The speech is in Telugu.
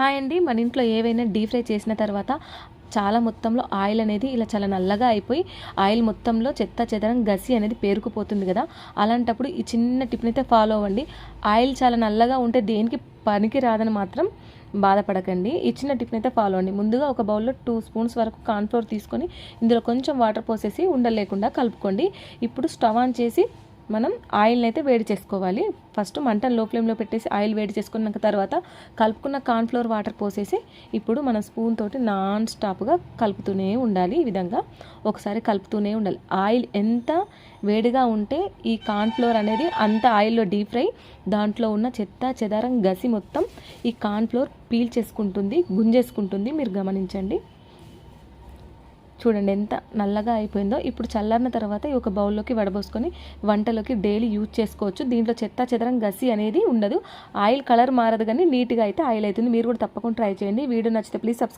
హాయ్ అండి. మన ఇంట్లో ఏవైనా డీప్ ఫ్రై చేసిన తర్వాత చాలా మొత్తంలో ఆయిల్ అనేది ఇలా చాలా నల్లగా అయిపోయి ఆయిల్ మొత్తంలో చెత్త చెదరం గసి అనేది పేరుకుపోతుంది కదా. అలాంటప్పుడు ఈ చిన్న టిప్ని అయితే ఫాలో అవ్వండి. ఆయిల్ చాలా నల్లగా ఉంటే దేనికి పనికి రాదని మాత్రం బాధపడకండి. ఈ చిన్న టిప్ని అయితే ఫాలో అండి ముందుగా ఒక బౌల్లో టూ స్పూన్స్ వరకు కార్న్ఫ్లోర్ తీసుకొని ఇందులో కొంచెం వాటర్ పోసేసి ఉండలేకుండా కలుపుకోండి. ఇప్పుడు స్టవ్ ఆన్ చేసి మనం ఆయిల్ని అయితే వేడి చేసుకోవాలి. ఫస్ట్ మంటను లో ఫ్లేమ్లో పెట్టేసి ఆయిల్ వేడి చేసుకున్నాక తర్వాత కలుపుకున్న కార్న్ఫ్లోర్ వాటర్ పోసేసి ఇప్పుడు మనం స్పూన్ తోటి నాన్ స్టాప్గా కలుపుతూనే ఉండాలి ఈ విధంగా. ఒకసారి కలుపుతూనే ఉండాలి. ఆయిల్ ఎంత వేడిగా ఉంటే ఈ కార్న్ఫ్లోర్ అనేది అంత ఆయిల్లో డీప్ ఫ్రై. దాంట్లో ఉన్న చెత్త చెదారం గసి మొత్తం ఈ కార్న్ఫ్లోర్ పీల్ చేసుకుంటుంది గుంజేసుకుంటుంది. మీరు గమనించండి. చూడండి ఎంత నల్లగా అయిపోయిందో. ఇప్పుడు చల్లారిన తర్వాత ఈ ఒక బౌల్లోకి వడబోసుకొని వంటలోకి డైలీ యూజ్ చేసుకోవచ్చు. దీంట్లో చెత్త చెదరం గసి అనేది ఉండదు. ఆయిల్ కలర్ మారదు కానీ నీట్గా అయితే ఆయిల్ అవుతుంది. మీరు కూడా తప్పకుండా ట్రై చేయండి. వీడియో నచ్చితే ప్లీజ్ సబ్స్క్రైబ్